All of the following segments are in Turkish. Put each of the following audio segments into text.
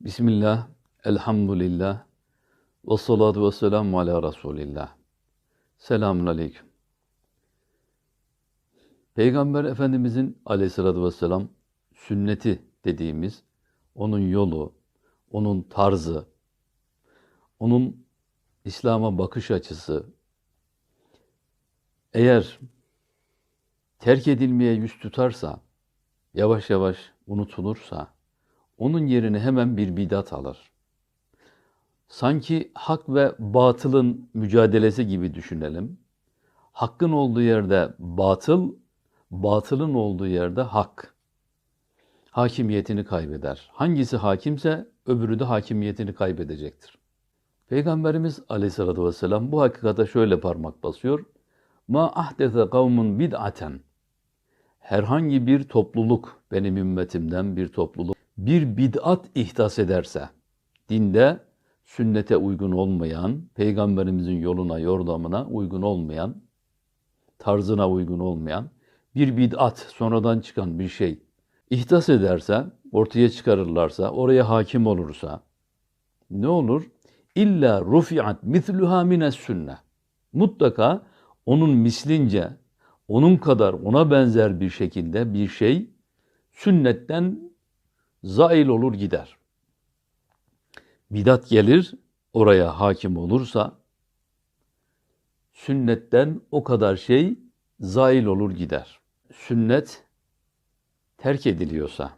Bismillah, elhamdülillah, ve salatu ve selamu ala Resulillah. Selamun aleyküm. Peygamber Efendimizin aleyhissalatü vesselam sünneti dediğimiz onun yolu, onun tarzı, onun İslam'a bakış açısı eğer terk edilmeye yüz tutarsa, yavaş yavaş unutulursa, onun yerini hemen bir bidat alır. Sanki hak ve batılın mücadelesi gibi düşünelim. Hakkın olduğu yerde batıl, batılın olduğu yerde hak. Hakimiyetini kaybeder. Hangisi hakimse öbürü de hakimiyetini kaybedecektir. Peygamberimiz aleyhissalatü vesselam bu hakikate şöyle parmak basıyor. Ma ahdese kavmun bid'aten. Herhangi bir topluluk, benim ümmetimden bir topluluk, bir bid'at ihdas ederse, dinde sünnete uygun olmayan, peygamberimizin yoluna, yordamına uygun olmayan, tarzına uygun olmayan bir bid'at, sonradan çıkan bir şey ihdas ederse, ortaya çıkarırlarsa, oraya hakim olursa ne olur? İlla rufi'at misluha mines sünne. Mutlaka onun mislince, onun kadar ona benzer bir şekilde bir şey sünnetten zail olur gider. Bidat gelir, oraya hakim olursa sünnetten o kadar şey zail olur gider. Sünnet terk ediliyorsa,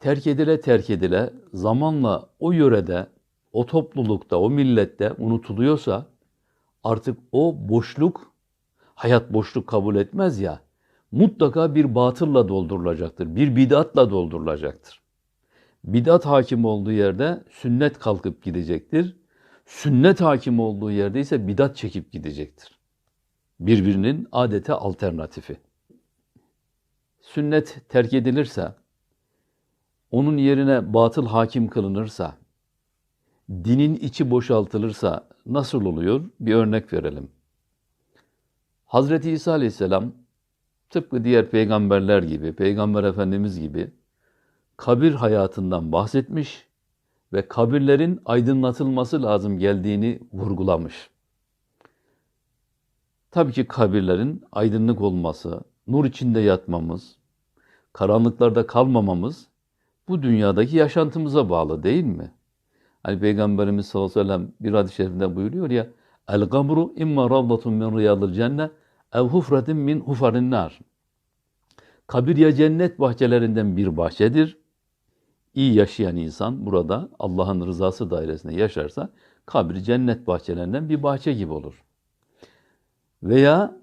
terk edile terk edile zamanla o yörede, o toplulukta, o millette unutuluyorsa artık o boşluk, hayat boşluk kabul etmez ya, mutlaka bir batılla doldurulacaktır, bir bidatla doldurulacaktır. Bidat hakim olduğu yerde sünnet kalkıp gidecektir. Sünnet hakim olduğu yerde ise bidat çekip gidecektir. Birbirinin adete alternatifi. Sünnet terk edilirse, onun yerine batıl hakim kılınırsa, dinin içi boşaltılırsa nasıl oluyor? Bir örnek verelim. Hazreti İsa Aleyhisselam tıpkı diğer peygamberler gibi, peygamber efendimiz gibi kabir hayatından bahsetmiş ve kabirlerin aydınlatılması lazım geldiğini vurgulamış. Tabii ki kabirlerin aydınlık olması, nur içinde yatmamız, karanlıklarda kalmamamız bu dünyadaki yaşantımıza bağlı değil mi? Hani Peygamberimiz sallallahu aleyhi ve sellem bir hadis-i şerifinde buyuruyor ya El gamru imma ravdatun min riyadil cennet ev hufretin min hufarin nar. Kabir ya cennet bahçelerinden bir bahçedir. İyi yaşayan insan burada Allah'ın rızası dairesinde yaşarsa kabir cennet bahçelerinden bir bahçe gibi olur. Veya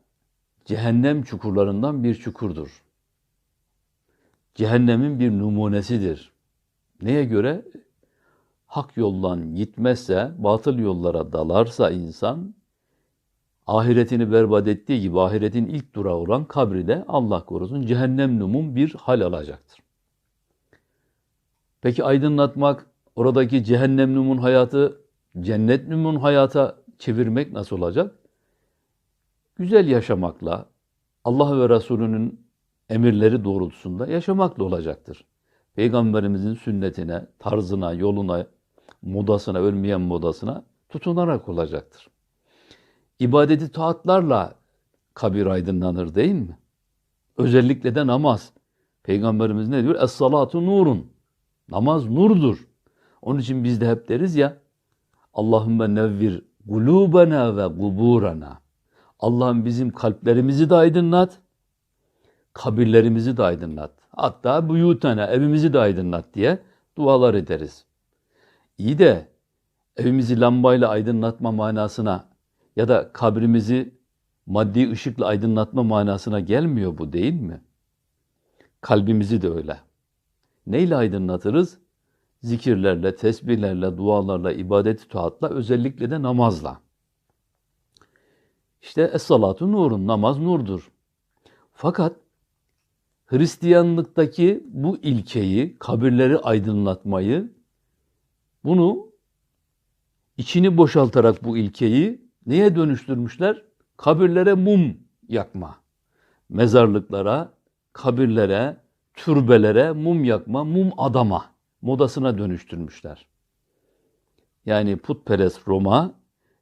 cehennem çukurlarından bir çukurdur. Cehennemin bir numunesidir. Neye göre? Hak yoldan gitmezse, batıl yollara dalarsa insan, ahiretini berbat ettiği gibi ahiretin ilk durağı olan kabri de Allah korusun cehennem numun bir hal alacaktır. Peki aydınlatmak, oradaki cehennem numun hayatı cennet numun hayata çevirmek nasıl olacak? Güzel yaşamakla, Allah ve Resulünün emirleri doğrultusunda yaşamakla olacaktır. Peygamberimizin sünnetine, tarzına, yoluna, modasına, ölmeyen modasına tutunarak olacaktır. İbadeti taatlarla kabir aydınlanır değil mi? Özellikle de namaz. Peygamberimiz ne diyor? Es-salatu nurun. Namaz nurdur. Onun için biz de hep deriz ya Allahümme nevvir gulubena ve guburana. Allah'ım bizim kalplerimizi de aydınlat, kabirlerimizi de aydınlat. Hatta buyutana, evimizi de aydınlat diye dualar ederiz. İyi de evimizi lambayla aydınlatma manasına ya da kabrimizi maddi ışıkla aydınlatma manasına gelmiyor bu değil mi? Kalbimizi de öyle. Neyle aydınlatırız? Zikirlerle, tesbihlerle, dualarla, ibadet taatla, özellikle de namazla. İşte es-salatu nurun, namaz nurdur. Fakat Hristiyanlıktaki bu ilkeyi, kabirleri aydınlatmayı, bunu içini boşaltarak bu ilkeyi neye dönüştürmüşler? Kabirlere mum yakma. Mezarlıklara, kabirlere, türbelere mum yakma, mum adama, modasına dönüştürmüşler. Yani putperest Roma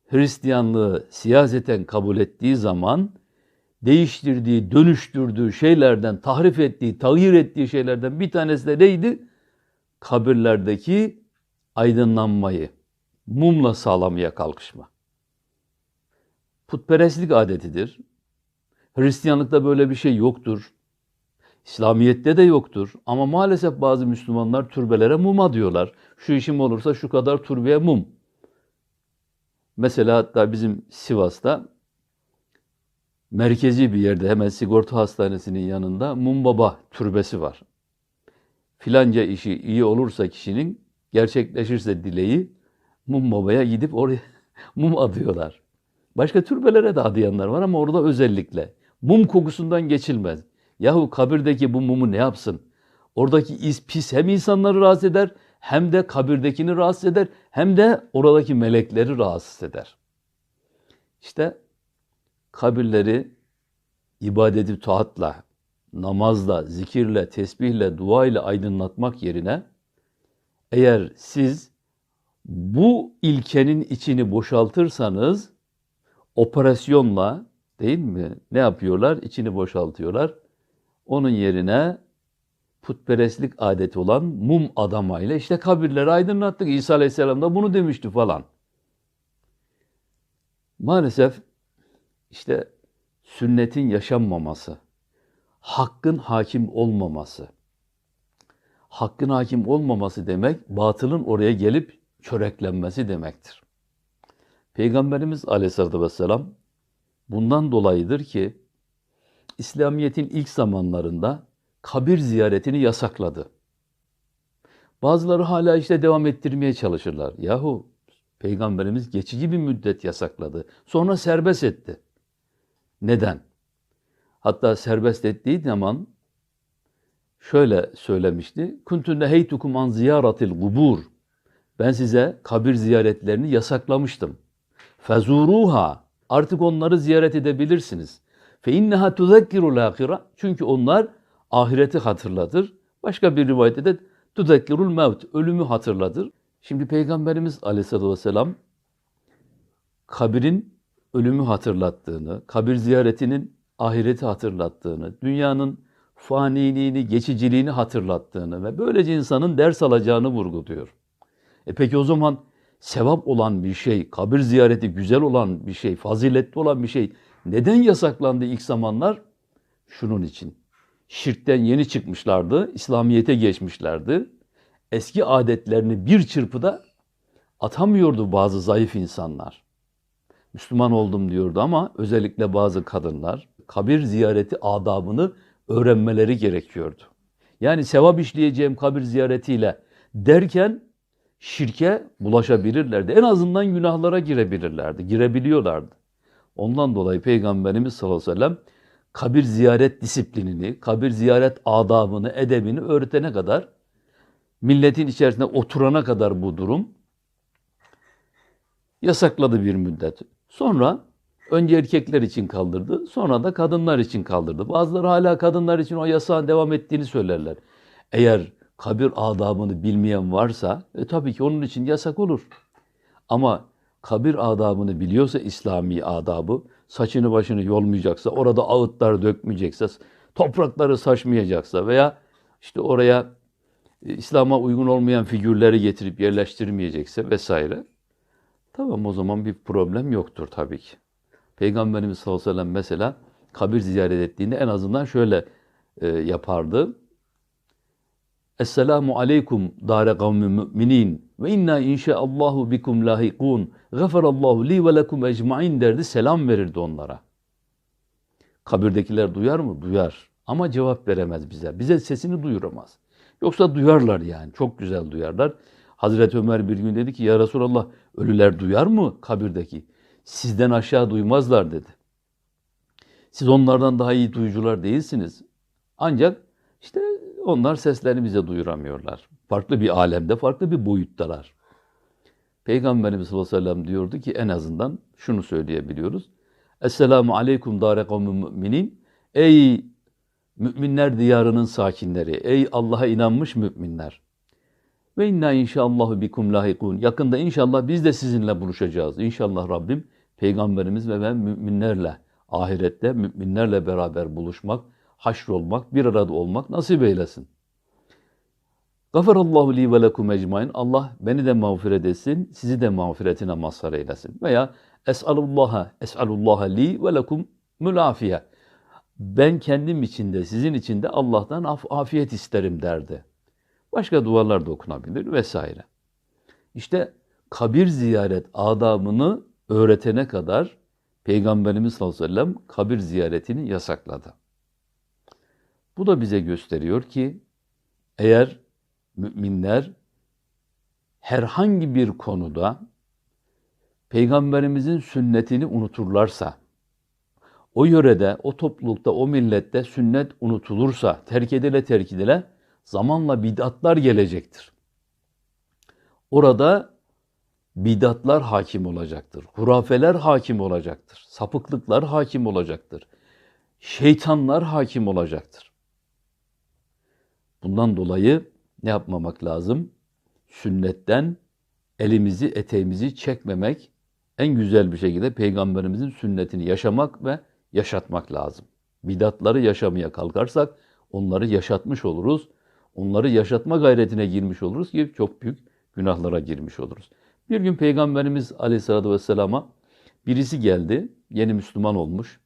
Hristiyanlığı siyaseten kabul ettiği zaman değiştirdiği, dönüştürdüğü şeylerden, tahrif ettiği, tağyir ettiği şeylerden bir tanesi de neydi? Kabirlerdeki aydınlanmayı mumla sağlamaya kalkışma. Putperestlik adetidir. Hristiyanlıkta böyle bir şey yoktur. İslamiyet'te de yoktur. Ama maalesef bazı Müslümanlar türbelere muma diyorlar. Şu işim olursa şu kadar türbeye mum. Mesela hatta bizim Sivas'ta merkezi bir yerde hemen sigorta hastanesinin yanında Mum Baba türbesi var. Filanca işi iyi olursa kişinin gerçekleşirse dileği Mum Baba'ya gidip oraya mum adıyorlar. Başka türbelere de adayanlar var ama orada özellikle. Mum kokusundan geçilmez. Yahu kabirdeki bu mumu ne yapsın? Oradaki iz pis hem insanları rahatsız eder hem de kabirdekini rahatsız eder hem de oradaki melekleri rahatsız eder. İşte kabirleri ibadeti taatla, namazla, zikirle, tesbihle, dua ile aydınlatmak yerine eğer siz bu ilkenin içini boşaltırsanız operasyonla değil mi? Ne yapıyorlar? İçini boşaltıyorlar. Onun yerine putperestlik adeti olan mum adamayla işte kabirleri aydınlattık. İsa Aleyhisselam da bunu demişti falan. Maalesef işte sünnetin yaşanmaması, hakkın hakim olmaması, hakkın hakim olmaması demek batılın oraya gelip çöreklenmesi demektir. Peygamberimiz Aleyhisselatü Vesselam bundan dolayıdır ki İslamiyet'in ilk zamanlarında kabir ziyaretini yasakladı. Bazıları hala işte devam ettirmeye çalışırlar. Yahu Peygamberimiz geçici bir müddet yasakladı. Sonra serbest etti. Neden? Hatta serbest ettiği zaman şöyle söylemişti. Kuntu neheytukum an ziyaratil gubur. Ben size kabir ziyaretlerini yasaklamıştım. Fezuruha. Artık onları ziyaret edebilirsiniz. Fe inneha tuzekkirul ahira. Çünkü onlar ahireti hatırlatır. Başka bir rivayette de tuzekkirul mevt. Ölümü hatırlatır. Şimdi Peygamberimiz Aleyhisselatü Vesselam kabirin ölümü hatırlattığını, kabir ziyaretinin ahireti hatırlattığını, dünyanın faniliğini, geçiciliğini hatırlattığını ve böylece insanın ders alacağını vurguluyor. E peki o zaman sevap olan bir şey, kabir ziyareti güzel olan bir şey, faziletli olan bir şey neden yasaklandı ilk zamanlar? Şunun için. Şirkten yeni çıkmışlardı, İslamiyet'e geçmişlerdi. Eski adetlerini bir çırpıda atamıyordu bazı zayıf insanlar. Müslüman oldum diyordu ama özellikle bazı kadınlar kabir ziyareti adabını öğrenmeleri gerekiyordu. Yani sevap işleyeceğim kabir ziyaretiyle derken şirke bulaşabilirlerdi. En azından günahlara girebilirlerdi, girebiliyorlardı. Ondan dolayı Peygamberimiz sallallahu aleyhi ve sellem kabir ziyaret disiplinini, kabir ziyaret adabını, edebini öğretene kadar, milletin içerisinde oturana kadar bu durum yasakladı bir müddet. Sonra önce erkekler için kaldırdı, sonra da kadınlar için kaldırdı. Bazıları hala kadınlar için o yasağın devam ettiğini söylerler. Eğer kabir adabını bilmeyen varsa, e, tabii ki onun için yasak olur. Ama kabir adabını biliyorsa İslami adabı, saçını başını yolmayacaksa, orada ağıtlar dökmeyecekse, toprakları saçmayacaksa veya işte oraya e, İslam'a uygun olmayan figürleri getirip yerleştirmeyecekse vesaire. Tamam o zaman bir problem yoktur tabii ki. Peygamberimiz sallallahu aleyhi ve sellem mesela kabir ziyaret ettiğinde en azından şöyle e, yapardı. Esselamu aleykum dâre kavmi müminin ve inna inşaallahu bikum lahikun. Gafarallahu li ve lekum ecmain derdi. Selam verirdi onlara. Kabirdekiler duyar mı? Duyar. Ama cevap veremez bize. Bize sesini duyuramaz. Yoksa duyarlar yani. Çok güzel duyarlar. Hazreti Ömer bir gün dedi ki ya Resulallah ölüler duyar mı kabirdeki? Sizden aşağı duymazlar dedi. Siz onlardan daha iyi duyucular değilsiniz. Ancak işte onlar seslerini bize duyuramıyorlar. Farklı bir alemde, farklı bir boyuttalar. Peygamberimiz sallallahu aleyhi ve sellem diyordu ki en azından şunu söyleyebiliyoruz. Esselamu aleyküm dâre kavmi müminin. Ey müminler diyarının sakinleri, ey Allah'a inanmış müminler. Ve inna inşallahu bikum lahikun. Yakında inşallah biz de sizinle buluşacağız. İnşallah Rabbim peygamberimiz ve ben müminlerle ahirette müminlerle beraber buluşmak, haşrolmak, bir arada olmak nasip eylesin. Gafarallahu li ve lekum ecmain. Allah beni de mağfiret etsin, sizi de mağfiretine mazhar eylesin. Veya es'alullaha, es'alullaha li ve lekum mülafiye. Ben kendim için de sizin için de Allah'tan af afiyet isterim derdi. Başka dualar da okunabilir vesaire. İşte kabir ziyaret adabını öğretene kadar Peygamberimiz sallallahu aleyhi ve sellem kabir ziyaretini yasakladı. Bu da bize gösteriyor ki eğer müminler herhangi bir konuda Peygamberimizin sünnetini unuturlarsa, o yörede, o toplulukta, o millette sünnet unutulursa, terk edile terk edile zamanla bidatlar gelecektir. Orada bidatlar hakim olacaktır. Hurafeler hakim olacaktır. Sapıklıklar hakim olacaktır. Şeytanlar hakim olacaktır. Bundan dolayı ne yapmamak lazım? Sünnetten elimizi, eteğimizi çekmemek, en güzel bir şekilde peygamberimizin sünnetini yaşamak ve yaşatmak lazım. Bidatları yaşamaya kalkarsak onları yaşatmış oluruz. Onları yaşatma gayretine girmiş oluruz ki çok büyük günahlara girmiş oluruz. Bir gün Peygamberimiz Aleyhisselatü Vesselam'a birisi geldi, yeni Müslüman olmuş.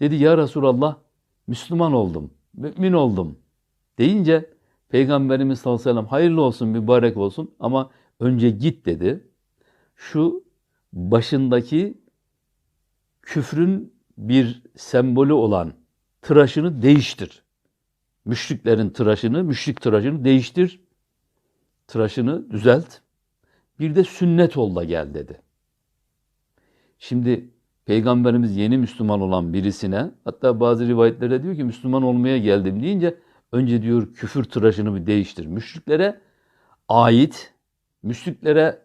Dedi ya Resulallah Müslüman oldum, mümin oldum deyince Peygamberimiz sallallahu aleyhi ve sellem hayırlı olsun, mübarek olsun ama önce git dedi. Şu başındaki küfrün bir sembolü olan tıraşını değiştir. Müşriklerin tıraşını, müşrik tıraşını değiştir. Tıraşını düzelt. Bir de sünnet ol da gel dedi. Şimdi Peygamberimiz yeni Müslüman olan birisine, hatta bazı rivayetlerde diyor ki Müslüman olmaya geldim deyince önce diyor küfür tıraşını bir değiştir. Müşriklere ait, müşriklere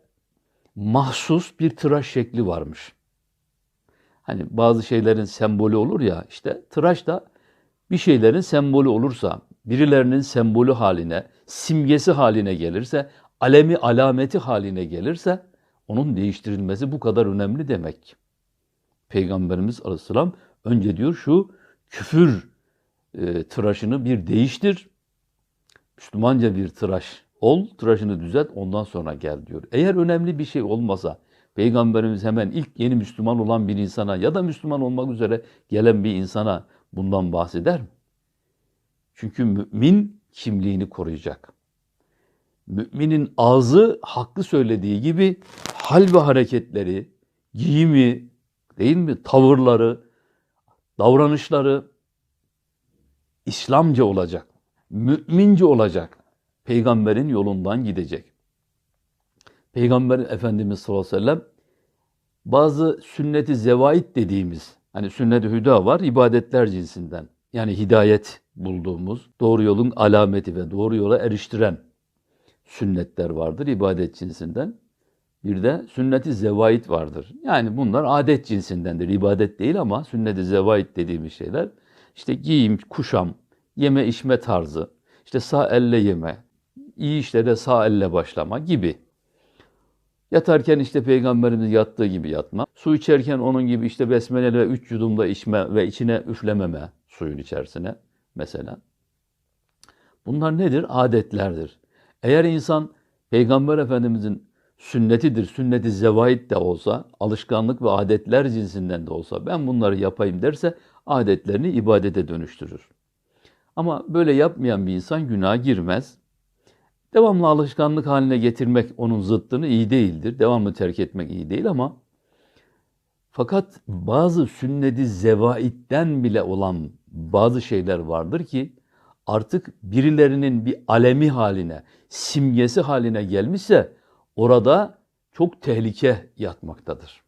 mahsus bir tıraş şekli varmış. Hani bazı şeylerin sembolü olur ya işte tıraş da bir şeylerin sembolü olursa, birilerinin sembolü haline, simgesi haline gelirse, alemi alameti haline gelirse onun değiştirilmesi bu kadar önemli demek. Peygamberimiz Aleyhisselam önce diyor şu küfür e, tıraşını bir değiştir. Müslümanca bir tıraş ol, tıraşını düzelt ondan sonra gel diyor. Eğer önemli bir şey olmasa Peygamberimiz hemen ilk yeni Müslüman olan bir insana ya da Müslüman olmak üzere gelen bir insana bundan bahseder mi? Çünkü mümin kimliğini koruyacak. Müminin ağzı hakkı söylediği gibi hal ve hareketleri, giyimi, değil mi? Tavırları, davranışları İslamca olacak. Mümince olacak. Peygamberin yolundan gidecek. Peygamber Efendimiz sallallahu aleyhi ve sellem bazı sünneti zevait dediğimiz hani sünnet-i hüda var ibadetler cinsinden. Yani hidayet bulduğumuz doğru yolun alameti ve doğru yola eriştiren sünnetler vardır ibadet cinsinden. Bir de sünnet-i zevait vardır. Yani bunlar adet cinsindendir. İbadet değil ama sünnet-i zevait dediğimiz şeyler işte giyim, kuşam, yeme içme tarzı, işte sağ elle yeme, iyi işlere sağ elle başlama gibi. Yatarken işte peygamberimiz yattığı gibi yatma. Su içerken onun gibi işte besmele ve üç yudumda içme ve içine üflememe suyun içerisine mesela. Bunlar nedir? Adetlerdir. Eğer insan peygamber efendimizin sünnetidir, sünneti zevait de olsa, alışkanlık ve adetler cinsinden de olsa ben bunları yapayım derse adetlerini ibadete dönüştürür. Ama böyle yapmayan bir insan günaha girmez. Devamlı alışkanlık haline getirmek onun zıttını iyi değildir. Devamlı terk etmek iyi değil ama fakat bazı sünneti zevaitten bile olan bazı şeyler vardır ki artık birilerinin bir alemi haline, simgesi haline gelmişse orada çok tehlike yatmaktadır.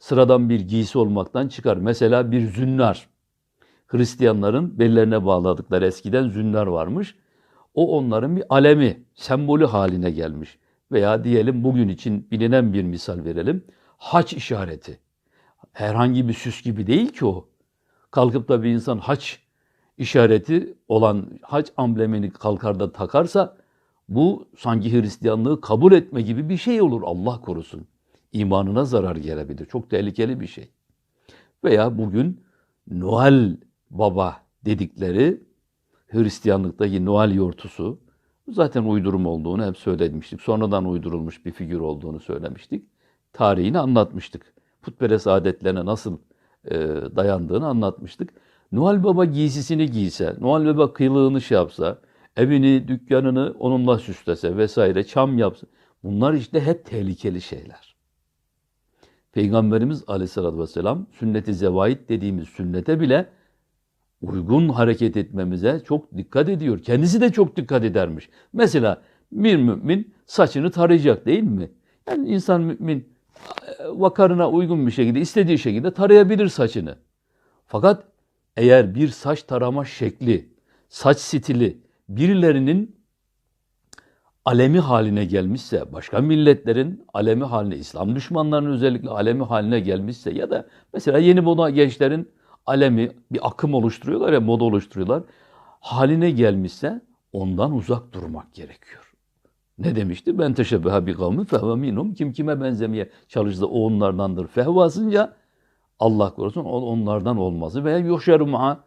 Sıradan bir giysi olmaktan çıkar. Mesela bir zünnar. Hristiyanların bellerine bağladıkları eskiden zünnar varmış. O onların bir alemi, sembolü haline gelmiş. Veya diyelim bugün için bilinen bir misal verelim. Haç işareti. Herhangi bir süs gibi değil ki o. Kalkıp da bir insan haç işareti olan haç amblemini kalkar da takarsa Bu sanki Hristiyanlığı kabul etme gibi bir şey olur Allah korusun. İmanına zarar gelebilir. Çok tehlikeli bir şey. Veya bugün Noel Baba dedikleri Hristiyanlıktaki Noel yortusu zaten uydurum olduğunu hep söylemiştik. Sonradan uydurulmuş bir figür olduğunu söylemiştik. Tarihini anlatmıştık. Putperest adetlerine nasıl e, dayandığını anlatmıştık. Noel Baba giysisini giyse, Noel Baba kılığını şey yapsa, evini, dükkanını onunla süslese vesaire, çam yapsa. Bunlar işte hep tehlikeli şeyler. Peygamberimiz aleyhissalatü vesselam sünnet-i zevait dediğimiz sünnete bile uygun hareket etmemize çok dikkat ediyor. Kendisi de çok dikkat edermiş. Mesela bir mümin saçını tarayacak değil mi? Yani insan mümin vakarına uygun bir şekilde, istediği şekilde tarayabilir saçını. Fakat eğer bir saç tarama şekli, saç stili birilerinin alemi haline gelmişse, başka milletlerin alemi haline, İslam düşmanlarının özellikle alemi haline gelmişse ya da mesela yeni moda gençlerin alemi bir akım oluşturuyorlar ya moda oluşturuyorlar. Haline gelmişse ondan uzak durmak gerekiyor. Ne demişti? Ben teşebbeha bi kavmi fehve minhum. Kim kime benzemeye çalıştı o onlardandır. Fehvasınca Allah korusun onlardan olması veya yuhşeru ma'a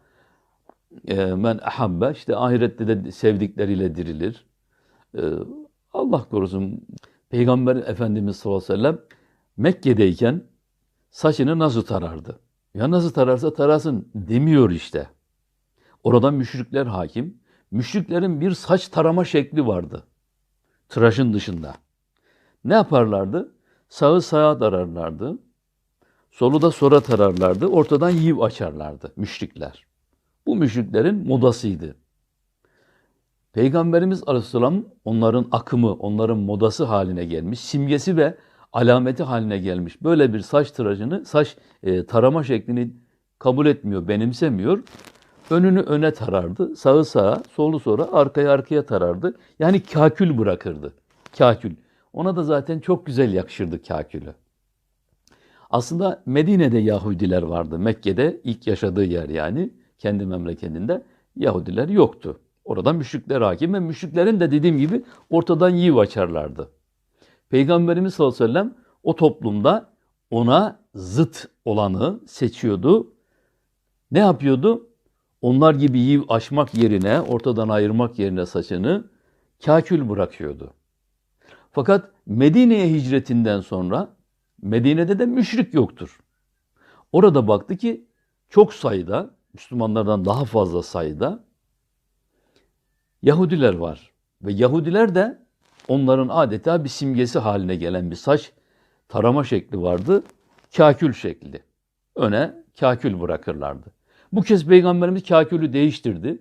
men ahabbe işte ahirette de sevdikleriyle dirilir. E, Allah korusun Peygamber Efendimiz sallallahu aleyhi ve sellem Mekke'deyken saçını nasıl tarardı? Ya nasıl tararsa tarasın demiyor işte. Orada müşrikler hakim. Müşriklerin bir saç tarama şekli vardı. Tıraşın dışında. Ne yaparlardı? Sağı sağa tararlardı. Solu da sonra tararlardı. Ortadan yiv açarlardı müşrikler. Bu müşriklerin modasıydı. Peygamberimiz Aleyhisselam onların akımı, onların modası haline gelmiş, simgesi ve alameti haline gelmiş. Böyle bir saç tıraşını, saç e, tarama şeklini kabul etmiyor, benimsemiyor. Önünü öne tarardı, sağı sağa, solu sonra arkaya arkaya tarardı. Yani kakül bırakırdı. Kakül. Ona da zaten çok güzel yakışırdı kakülü. Aslında Medine'de Yahudiler vardı. Mekke'de ilk yaşadığı yer yani. Kendi memleketinde Yahudiler yoktu. Orada müşrikler hakim ve müşriklerin de dediğim gibi ortadan yiv açarlardı. Peygamberimiz sallallahu aleyhi ve sellem o toplumda ona zıt olanı seçiyordu. Ne yapıyordu? Onlar gibi yiv açmak yerine, ortadan ayırmak yerine saçını kakül bırakıyordu. Fakat Medine'ye hicretinden sonra Medine'de de müşrik yoktur. Orada baktı ki çok sayıda, Müslümanlardan daha fazla sayıda Yahudiler var. Ve Yahudiler de onların adeta bir simgesi haline gelen bir saç tarama şekli vardı. Kakül şekli. Öne kakül bırakırlardı. Bu kez Peygamberimiz kakülü değiştirdi.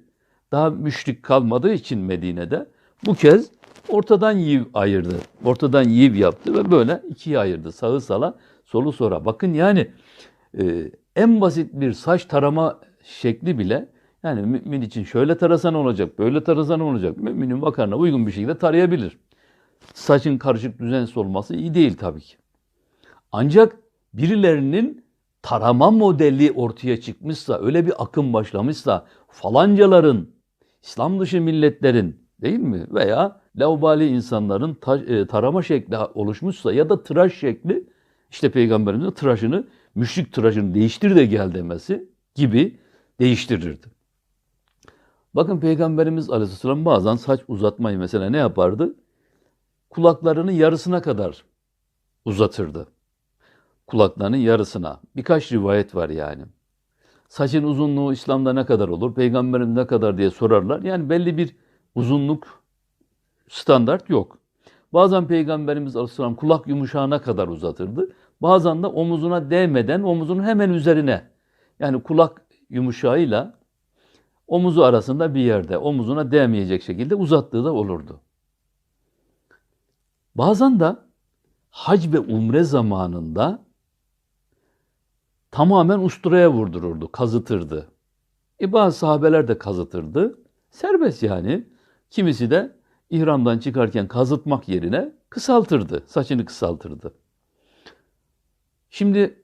Daha müşrik kalmadığı için Medine'de bu kez ortadan yiv ayırdı. Ortadan yiv yaptı ve böyle ikiye ayırdı. Sağı sala, solu sonra. Bakın yani e, en basit bir saç tarama şekli bile yani mümin için şöyle tarasan olacak, böyle tarasan olacak. Müminin vakarına uygun bir şekilde tarayabilir. Saçın karışık düzensiz olması iyi değil tabii ki. Ancak birilerinin tarama modeli ortaya çıkmışsa, öyle bir akım başlamışsa, falancaların, İslam dışı milletlerin değil mi? Veya laubali insanların ta- tarama şekli oluşmuşsa ya da tıraş şekli, işte Peygamberimizin tıraşını, müşrik tıraşını değiştir de gel demesi gibi değiştirirdi. Bakın Peygamberimiz Aleyhisselam bazen saç uzatmayı mesela ne yapardı? Kulaklarının yarısına kadar uzatırdı. Kulaklarının yarısına. Birkaç rivayet var yani. Saçın uzunluğu İslam'da ne kadar olur? Peygamberimiz ne kadar diye sorarlar. Yani belli bir uzunluk standart yok. Bazen Peygamberimiz Aleyhisselam kulak yumuşağına kadar uzatırdı. Bazen de omuzuna değmeden omuzunun hemen üzerine. Yani kulak yumuşağıyla omuzu arasında bir yerde omuzuna değmeyecek şekilde uzattığı da olurdu. Bazen de hac ve umre zamanında tamamen usturaya vurdururdu, kazıtırdı. E bazı sahabeler de kazıtırdı. Serbest yani. Kimisi de ihramdan çıkarken kazıtmak yerine kısaltırdı, saçını kısaltırdı. Şimdi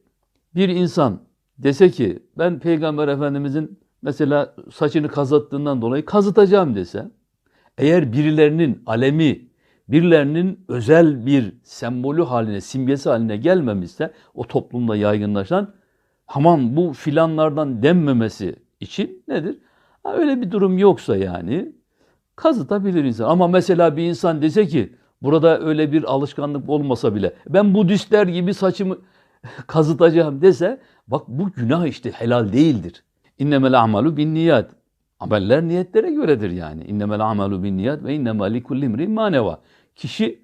bir insan dese ki ben Peygamber Efendimizin mesela saçını kazıttığından dolayı kazıtacağım dese, eğer birilerinin alemi, birilerinin özel bir sembolü haline, simgesi haline gelmemişse o toplumda yaygınlaşan aman bu filanlardan denmemesi için nedir? Ha, öyle bir durum yoksa yani kazıtabilir insan. Ama mesela bir insan dese ki burada öyle bir alışkanlık olmasa bile ben Budistler gibi saçımı kazıtacağım dese bak bu günah işte helal değildir. İnnemel amalu bin niyat. Ameller niyetlere göredir yani. İnnemel amalu bin niyat ve innemel likulli imrin maneva. Kişi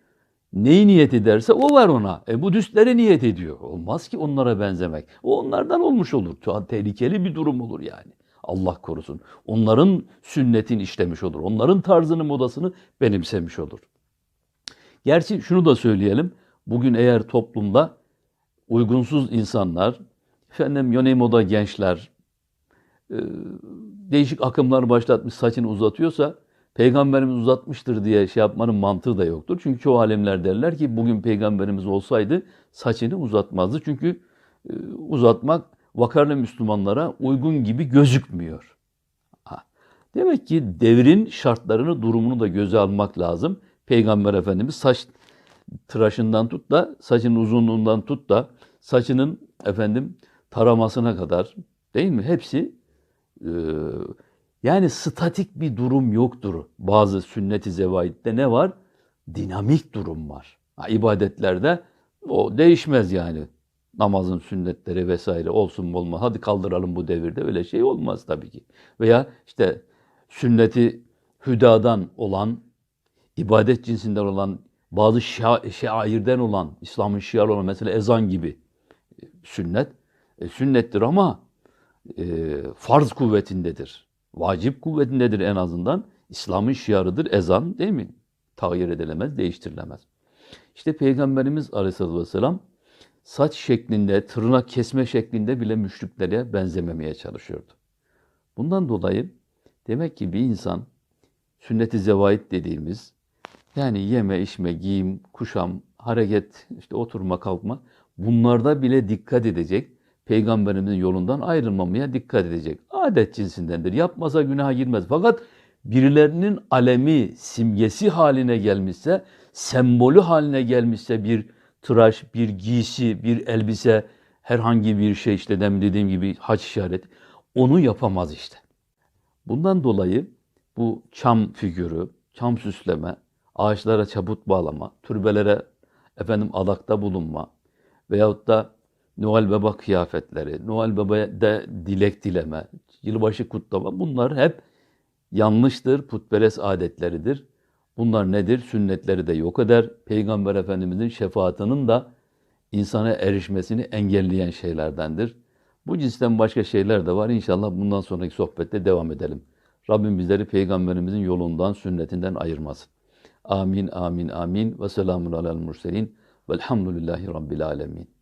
neyi niyet ederse o var ona. E Budistlere niyet ediyor. Olmaz ki onlara benzemek. O onlardan olmuş olur. Tehlikeli bir durum olur yani. Allah korusun. Onların sünnetin işlemiş olur. Onların tarzını, modasını benimsemiş olur. Gerçi şunu da söyleyelim. Bugün eğer toplumda uygunsuz insanlar, efendim yöne moda gençler, değişik akımlar başlatmış saçını uzatıyorsa peygamberimiz uzatmıştır diye şey yapmanın mantığı da yoktur. Çünkü çoğu alemler derler ki bugün peygamberimiz olsaydı saçını uzatmazdı. Çünkü e, uzatmak vakarlı Müslümanlara uygun gibi gözükmüyor. Demek ki devrin şartlarını, durumunu da göze almak lazım. Peygamber Efendimiz saç tıraşından tut da saçın uzunluğundan tut da saçının efendim taramasına kadar değil mi? Hepsi e, yani statik bir durum yoktur. Bazı sünnet-i zevaidde ne var? Dinamik durum var. Ha, ibadetlerde o değişmez yani. Namazın sünnetleri vesaire olsun mu olmaz. Hadi kaldıralım bu devirde. Öyle şey olmaz tabii ki. Veya işte sünneti hüdadan olan, ibadet cinsinden olan, bazı şairden olan, İslam'ın şiar olan mesela ezan gibi e, sünnet. E, sünnettir ama e, farz kuvvetindedir. Vacip kuvvetindedir en azından. İslam'ın şiarıdır ezan değil mi? Tahir edilemez, değiştirilemez. İşte Peygamberimiz Aleyhisselatü Vesselam saç şeklinde, tırnak kesme şeklinde bile müşriklere benzememeye çalışıyordu. Bundan dolayı demek ki bir insan sünnet-i zevaid dediğimiz yani yeme, içme, giyim, kuşam, hareket, işte oturma, kalkma bunlarda bile dikkat edecek. Peygamberimizin yolundan ayrılmamaya dikkat edecek. Adet cinsindendir. Yapmasa günaha girmez. Fakat birilerinin alemi, simgesi haline gelmişse, sembolü haline gelmişse bir tıraş, bir giysi, bir elbise, herhangi bir şey işte demin dediğim gibi haç işareti onu yapamaz işte. Bundan dolayı bu çam figürü, çam süsleme, ağaçlara çabut bağlama, türbelere efendim adakta bulunma veyahut da Noel Baba kıyafetleri, Noel Baba'ya da dilek dileme, yılbaşı kutlama bunlar hep yanlıştır, putperest adetleridir. Bunlar nedir? Sünnetleri de yok eder. Peygamber Efendimizin şefaatinin de insana erişmesini engelleyen şeylerdendir. Bu cinsten başka şeyler de var. İnşallah bundan sonraki sohbette devam edelim. Rabbim bizleri Peygamberimizin yolundan, sünnetinden ayırmasın. Amin, amin, amin. Ve selamun alel murselin. Velhamdülillahi Rabbil alemin.